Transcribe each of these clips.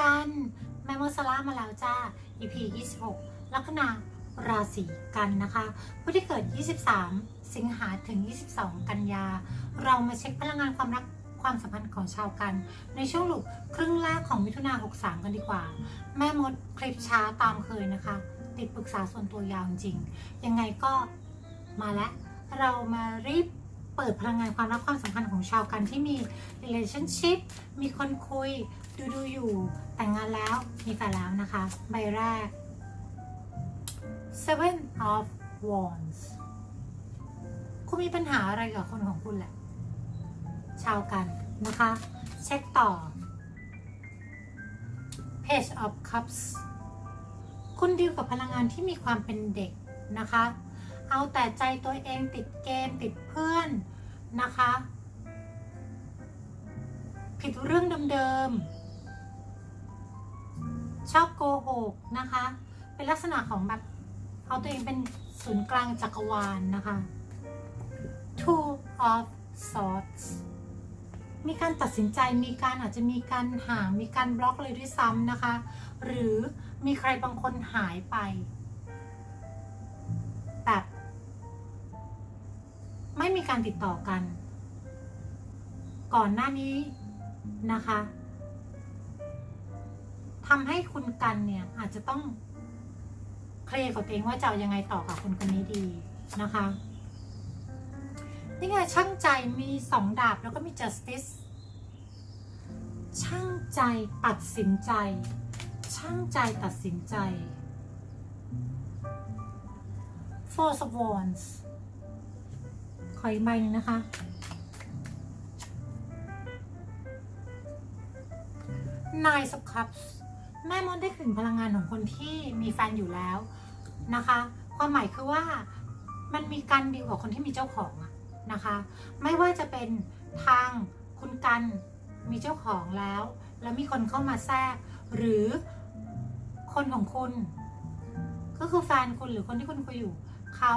กันแมมโมสลามาแล้วจ้า EP 26 ลัคนาราศีกันนะคะ ผู้ที่เกิด 23 สิงหาถึง 22 กันยา เรามาเช็คพลังงานความรักความสัมพันธ์ของชาวกัน ในช่วงหลูกครึ่งแรกของมิถุนา 63 กันดีกว่า แม่มดคลิปช้าตามเคยนะคะ ติดปรึกษาส่วนตัวยาวจริง ยังไงก็มาแล้ว เรามารีบเปิดพลังงานความรักความสัมพันธ์ของชาวกันที่มี relationship มีคนคุย ดูดูอยู่ แต่งงานแล้วมีแฟนแล้วนะคะ ใบแรก seven of wands คุณมีปัญหาอะไรกับคนของคุณแหละ ชาวกันนะคะ เช็คต่อ page of cups คุณดีลกับพลังงานที่มีความเป็นเด็กนะคะ เอาแต่ใจตัวเองติดเกมติดเพื่อนนะคะ ผิดเรื่องเดิมๆ ชอบโกหกนะคะ เป็นลักษณะของแบบเอาตัวเองเป็นศูนย์กลางจักรวาลนะคะ two of swords มีการตัดสินใจมีการอาจจะมีการห่างมีการบล็อกเลยด้วยซ้ำนะคะ หรือมีใครบางคนหายไป แบบ ไม่มีการติดต่อกัน ก่อนหน้านี้นะคะ ทำให้คุณกันเนี่ยอาจจะต้องเคลียร์กับตัวเองว่าจะเอายังไงต่อกับคนคนนี้ดีนะคะนี่ไงช่างใจมีสองดาบแล้วก็มี justice ช่างใจตัดสินใจ ช่างใจตัดสินใจ four of wands ขออีกใบหนึ่งนะคะ nine of cups แม่มดได้ถึงพลังงานของคนที่มีแฟนอยู่แล้วนะคะ ความหมายคือว่ามันมีการดีลกับคนที่มีเจ้าของนะคะ ไม่ว่าจะเป็นทางคุณกันมีเจ้าของแล้ว แล้วมีคนเข้ามาแทรก หรือคนของคุณ ก็คือแฟนคุณหรือคนที่คุณคุยอยู่เขา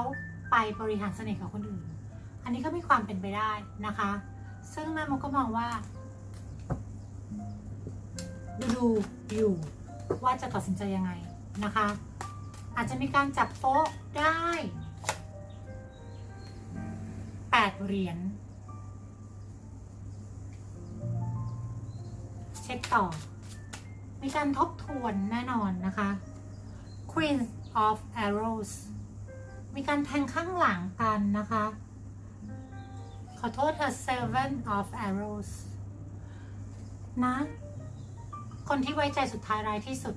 ไปบริหารเสน่ห์กับคนอื่น อันนี้ก็มีความเป็นไปได้นะคะ ซึ่งแม่มดก็มองว่า ดูดูอยู่ ว่าจะตัดสินใจยังไงนะคะ อาจจะมีการจับโป๊ะได้แปดเหรียญเช็คต่อ มีการทบทวนแน่นอนนะคะ Queen of Arrows มีการแทงข้างหลังกันนะคะ ขอโทษเธอ Seven of Arrows นะ คนที่ไว้ใจสุดท้ายร้ายที่สุด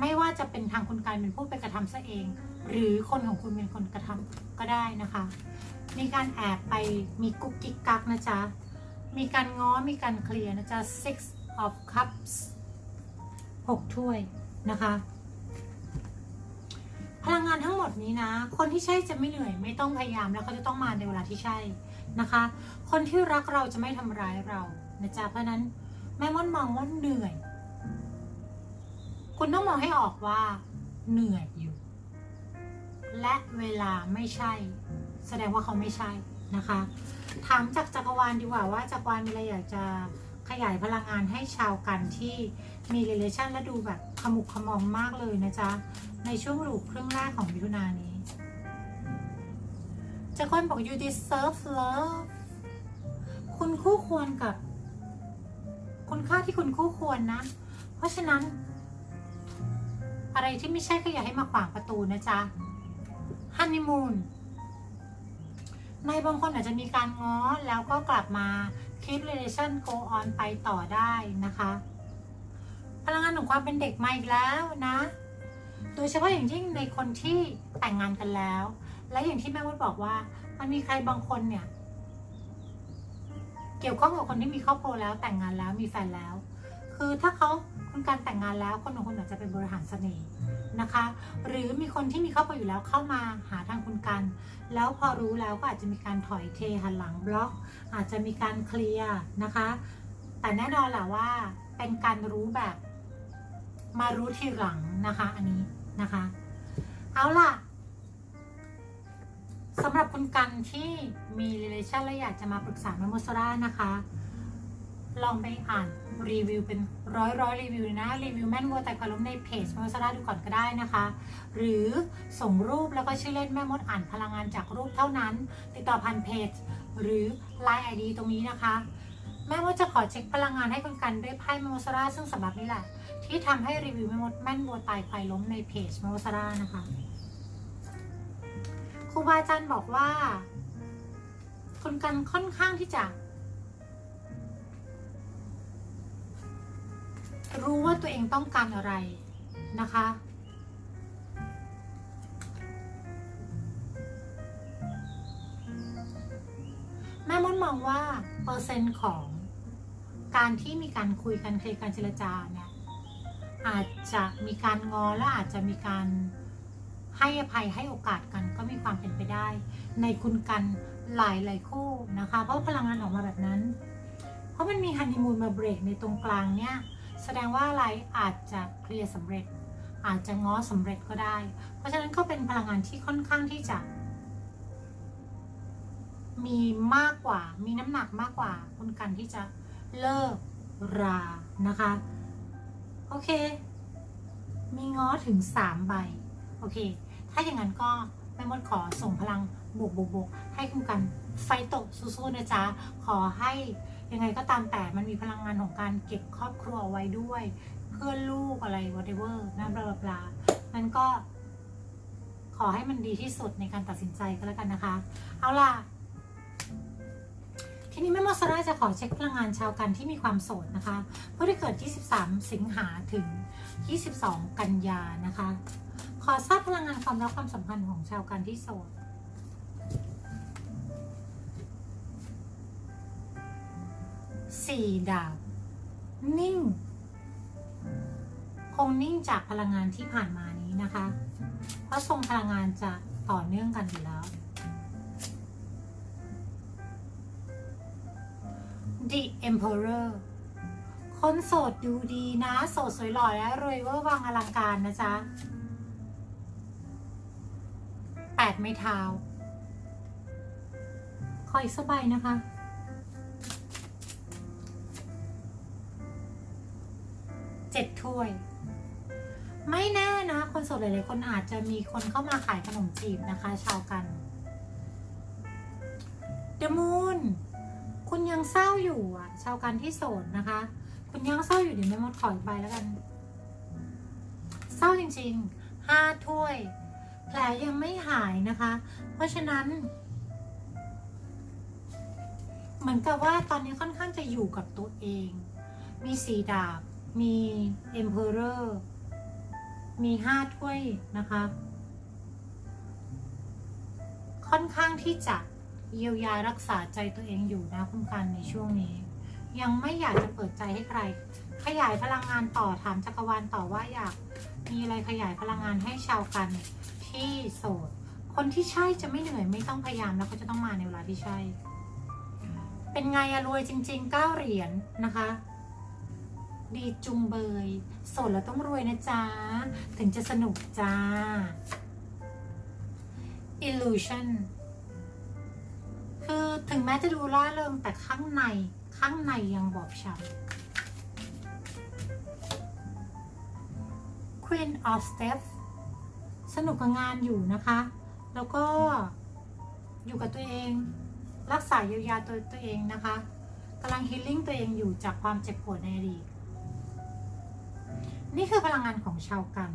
ไม่ว่าจะเป็นทางคุณการเป็นผู้ไปกระทำซะเอง หรือคนของคุณเป็นคนกระทำก็ได้นะคะ มีการแอบไปมีกุ๊กกิ๊กกักนะจ๊ะ มีการง้อมีการเคลียร์นะจ๊ะ six of cups หกถ้วยนะคะพลังงานทั้งหมดนี้นะ คนที่ใช่จะไม่เหนื่อย ไม่ต้องพยายามแล้วเขาจะต้องมาในเวลาที่ใช่นะคะ คนที่รักเราจะไม่ทำร้ายเรานะจ๊ะเพราะนั้น แม่ม่อนมองว่าเหนื่อย คุณต้องมองให้ออกว่า เหนื่อยอยู่ และเวลาไม่ใช่ แสดงว่าเขาไม่ใช่นะคะ ถามจากจักรวาลดีกว่าว่าจักรวาลมีอะไรอยากจะขยายพลังงานให้ชาวกันที่มี relation และดูแบบขมุกขมอมมากเลยนะจ๊ะ ในช่วงลูกครึ่งแรกของมิถุนายนนี้จักรวาลบอก you deserve love คุณคู่ควรกับ คุณค่าที่คุณคู่ควรนะ เพราะฉะนั้น อะไรที่ไม่ใช่ก็อย่าให้มาขวางประตูนะจ๊ะฮันนีมูนในบางคนอาจจะมีการง้อแล้วก็กลับมา keep relation go on ไปต่อได้นะคะ พลังงานของความเป็นเด็กมาอีกแล้วนะ โดยเฉพาะอย่างยิ่งในคนที่แต่งงานกันแล้ว และอย่างที่แม่วุฒบอกว่า มันมีใครบางคนเนี่ย เกี่ยวข้องกับคนที่มีครอบครัวแล้วแต่งงานแล้วมีแฟนแล้ว คือถ้าเขาคุณการแต่งงานแล้วคนของคุณอาจจะเป็นบริหารเสน่ห์นะคะ หรือมีคนที่มีครอบครัวอยู่แล้วเข้ามาหาทางคุณกัน แล้วพอรู้แล้วก็อาจจะมีการถอยเทหันหลังบล็อก อาจจะมีการเคลียร์นะคะ แต่แน่นอนแหละว่าเป็นการรู้แบบมารู้ทีหลังนะคะ อันนี้นะคะ เอาล่ะ สำหรับคุณกันที่มี relation และอยากจะมาปรึกษาแมมโมสรานะคะ ลองไปอ่านรีวิวเป็นร้อยร้อยรีวิวเลยนะรีวิวแม่นวัวแต่ความล้มในเพจมดสราดูก่อนก็ได้นะคะ หรือส่งรูปแล้วก็ชื่อเล่นแม่มดอ่านพลังงานจากรูปเท่านั้น ติดต่อผ่านเพจ หรือ Line ID ตรงนี้นะคะ แม่มดจะขอเช็คพลังงานให้คุณกันด้วยไพ่แมมสราซึ่งสำหรับนี่แหละที่ทำให้รีวิวแม่มดแม่นวัวตายควายล้มในเพจแมมสรานะคะ ครูบาอาจารย์บอกว่าคุณกันค่อนข้างที่จะ รู้ว่าตัวเองต้องการอะไรนะคะ แม่มดมองว่าเปอร์เซ็นต์ของการที่มีการคุยกันเคลียร์กันเจรจาเนี่ยอาจจะมีการงอและอาจจะมีการ ให้อภัยให้โอกาสกันก็มีความเป็นไปได้ ในคุณกันหลายหลายคู่นะคะ เพราะพลังงานออกมาแบบนั้น เพราะมันมีฮันนีมูนมาเบรกในตรงกลางเนี่ย แสดงว่าอะไรอาจจะเคลียร์สำเร็จ อาจจะง้อสำเร็จก็ได้ เพราะฉะนั้นก็เป็นพลังงานที่ค่อนข้างที่จะ มีมากกว่า มีน้ำหนักมากกว่า คุณกันที่จะเลิกรานะคะ โอเค มีง้อถึงสามใบ โอเค ถ้าอย่างนั้นก็แม่มดขอส่งพลังบวกบวกบวกให้คุณกันไฟตกสู้ๆนะจ๊ะ ขอให้ยังไงก็ตามแต่มันมีพลังงานของการเก็บครอบครัวไว้ด้วย เพื่อนลูกอะไร whatever นะบลาบลานั้นก็ ขอให้มันดีที่สุดในการตัดสินใจก็แล้วกันนะคะ เอาล่ะ ทีนี้แม่มอสราจะขอเช็คพลังงานชาวกันที่มีความโสดนะคะผู้ที่เกิด 23 สิงหาถึง 22 กันยานะคะ อทราบพลังงานความรักความสัมพันธ์ของชาวกันที่โสดสี่ดาบ นิ่ง คงนิ่งจากพลังงานที่ผ่านมานี้นะคะ เพราะทรงพลังงานจะต่อเนื่องกันอยู่แล้ว The Emperor คนโสดดูดีนะ โสดสวยหล่อและรวยเวอร์วังอลังการนะจ๊ะแปด ไม้เท้าขออีกสักใบนะคะ เจ็ดถ้วย ไม่แน่นะ คนโสดหลายๆคนอาจจะมีคนเข้ามาขายขนมจีบนะคะ ชาวกัน The Moon คุณยังเศร้าอยู่อะ ชาวกันที่โสดนะคะ คุณยังเศร้าอยู่เดี๋ยวแม่มดขออีกใบแล้วกัน เศร้าจริงๆห้าถ้วย แผลยังไม่หายนะคะ เพราะฉะนั้น เหมือนกับว่าตอนนี้ค่อนข้างจะอยู่กับตัวเอง มีสีดาบ มี Emperor มีห้าถ้วยนะคะ ค่อนข้างที่จะเยียวยารักษาใจตัวเองอยู่นะคุณกันในช่วงนี้ ยังไม่อยากจะเปิดใจให้ใคร ขยายพลังงานต่อถามจักรวาลต่อว่าอยากมีอะไรขยายพลังงานให้ชาวกัน ที่โสด คนที่ใช่จะไม่เหนื่อยไม่ต้องพยายามแล้วก็จะต้องมาในเวลาที่ใช่ เป็นไงอะรวยจริงๆเก้าเหรียญนะคะ ดีจุงเบย โสดแล้วต้องรวยนะจ๊ะ ถึงจะสนุกจ้า illusion คือถึงแม้จะดูล่าเริงแต่ข้างในข้างในยังบอบช้ำ Queen of Steps สนุกกับงานอยู่นะคะ แล้วก็อยู่กับตัวเอง รักษาเยียวยาตัวตัวเองนะคะกำลังฮีลิ่งตัวเองอยู่จากความเจ็บปวดในอดีตนี่คือพลังงานของชาวกัน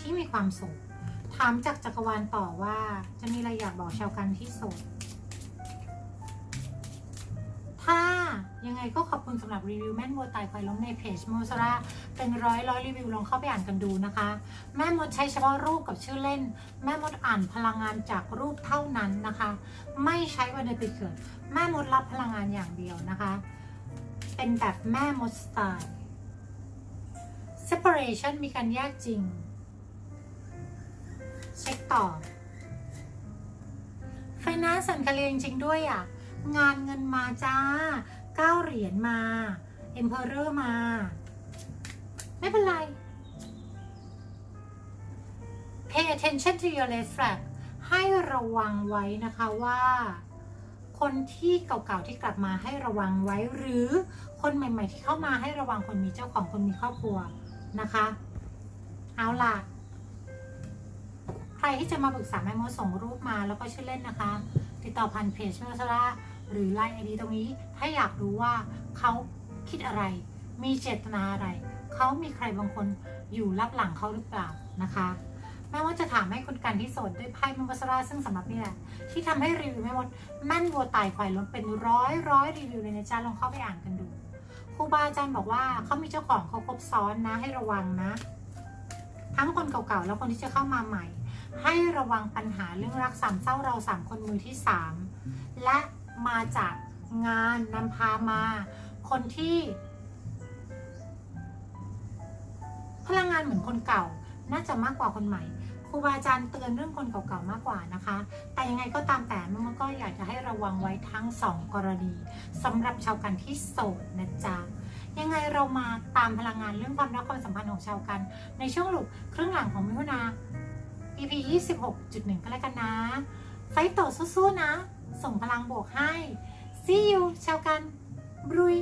ที่มีความสุขถามจากจักรวาลต่อว่าจะมีอะไรอยากบอกชาวกันที่โสด ยังไงก็ขอบคุณสำหรับรีวิวแม่นวัวตายควายล้มในเพจโมซาร่าเป็นร้อยร้อยรีวิวลองเข้าไปอ่านกันดูนะคะ แม่มดใช้เฉพาะรูปกับชื่อเล่น แม่มดอ่านพลังงานจากรูปเท่านั้นนะคะ ไม่ใช้วันเดือนปีเกิด แม่มดรับพลังงานอย่างเดียวนะคะ เป็นแบบแม่มดสไตล์ separation มีการแยกจริง เช็คต่อ finance สันคาเรียจริงๆด้วยอะงานเงินมาจ้า เก้าเหรียญมา emperor มา ไม่เป็นไร pay attention to your red flag ให้ระวังไว้นะคะว่า คนที่เก่าๆที่กลับมาให้ระวังไว้ หรือคนใหม่ ๆ ที่เข้ามาให้ระวังคนมีเจ้าของคนมีครอบครัวนะคะ เอาล่ะ ใครที่จะมาปรึกษาแม่มดส่งรูปมาแล้วก็ชื่อเล่นนะคะ ติดต่อผ่านเพจเมลซาร่า หรือไลน์ไอดีตรงนี้ ถ้าอยากรู้ว่าเขาคิดอะไร มีเจตนาอะไร เขามีใครบางคนอยู่รับหลังเขาหรือเปล่านะคะแม่ว่าจะถามให้คุณกันที่โสดด้วยไพ่มังกราซึ่งสำหรับนี่แหละที่ทำให้รีวิวแม่มดแม่นวัวตายควายล้มเป็นร้อยร้อยรีวิวเลยนะจ๊ะลองเข้าไปอ่านกันดูครูบาอาจารย์บอกว่าเขามีเจ้าของเขาครบซ้อนนะให้ระวังนะ ทั้งคนเก่าๆแล้วคนที่จะเข้ามาใหม่ ให้ระวังปัญหาเรื่องรักสามเศร้าเราสามคนมือที่สามและ มาจากงานนำพามา คนที่ พลังงานเหมือนคนเก่า น่าจะมากกว่าคนใหม่ครูบาอาจารย์เตือนเรื่องคนเก่าๆมากกว่านะคะ แต่ยังไงก็ตามแต่มันก็อยากจะให้ระวังไว้ทั้งสองกรณีสำหรับชาวกันที่โสดนะจ๊ะยังไงเรามาตามพลังงานเรื่องความรักความสัมพันธ์ของชาวกัน ในช่วงหลุดครึ่งหลังของมิถุนา EP 26.1 ก็แล้วกันนะ ไฟโตสู้ๆนะ ส่งพลังบวกให้ See you ชาวกัน บรุย